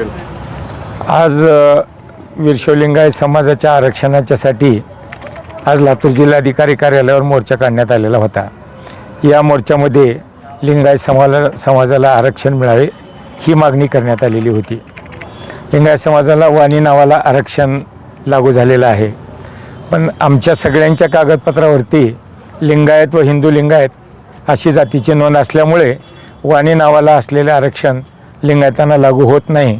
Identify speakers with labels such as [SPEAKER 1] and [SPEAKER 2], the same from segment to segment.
[SPEAKER 1] आयोजन
[SPEAKER 2] आज अ, समाजाच्या आरक्षणाच्यासाठी आज लातूर जिल्हाधिकारी कार्यालयावर मोर्चा काढण्यात आलेला होता. या मोर्चामध्ये लिंगायत समाला समाजाला आरक्षण मिळावे ही मागणी करण्यात आलेली होती. लिंगायत समाजाला वाणी नावाला आरक्षण लागू झालेलं आहे. पण आमच्या सगळ्यांच्या कागदपत्रावरती लिंगायत व हिंदू लिंगायत अशी जातीची नोंद असल्यामुळे वाणी नावाला असलेले आरक्षण लिंगायतांना लागू होत नाही.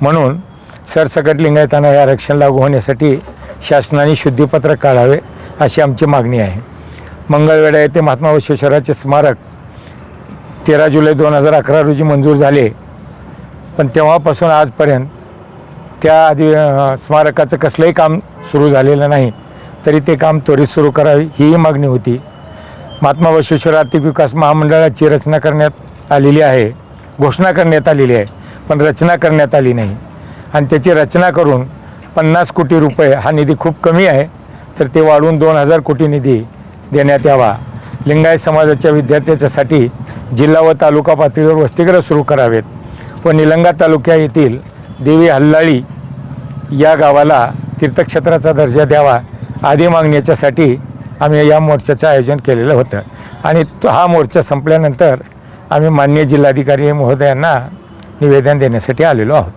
[SPEAKER 2] म्हणून सरसकट लिंगायतांना हे आरक्षण लागू होण्यासाठी शासनाने शुद्धीपत्रक काढावे अशी आमची मागणी आहे. मंगळवेढा येथे महात्मा विश्वेश्वराचे स्मारक तेरा जुलै दोन हजार अकरा रोजी मंजूर झाले. पण तेव्हापासून आजपर्यंत त्या आधी स्मारकाचं कसलंही काम सुरू झालेलं नाही. तरी ते काम त्वरित सुरू करावे हीही मागणी होती. महात्मा विश्वेश्वर आर्थिक विकास महामंडळाची रचना करण्यात आलेली आहे. घोषणा करण्यात आलेली आहे पण रचना करण्यात आली नाही. आणि त्याची रचना करून पन्नास कोटी रुपये हा निधी खूप कमी आहे तर ते वाढवून दोन हजार कोटी निधी देण्यात यावा. लिंगायत समाजाच्या विद्यार्थ्याच्यासाठी जिल्हा व तालुका पातळीवर वसतिगृह सुरू करावेत व निलंगा तालुक्या येथील देवी हल्लाळी या गावाला तीर्थक्षेत्राचा दर्जा द्यावा आदी मागण्याच्यासाठी आम्ही या मोर्चाचं आयोजन केलेलं होतं. आणि हा मोर्चा संपल्यानंतर आम्ही मान्य जिल्हाधिकारी महोदयांना निवेदन देण्यासाठी आलेलो आहोत.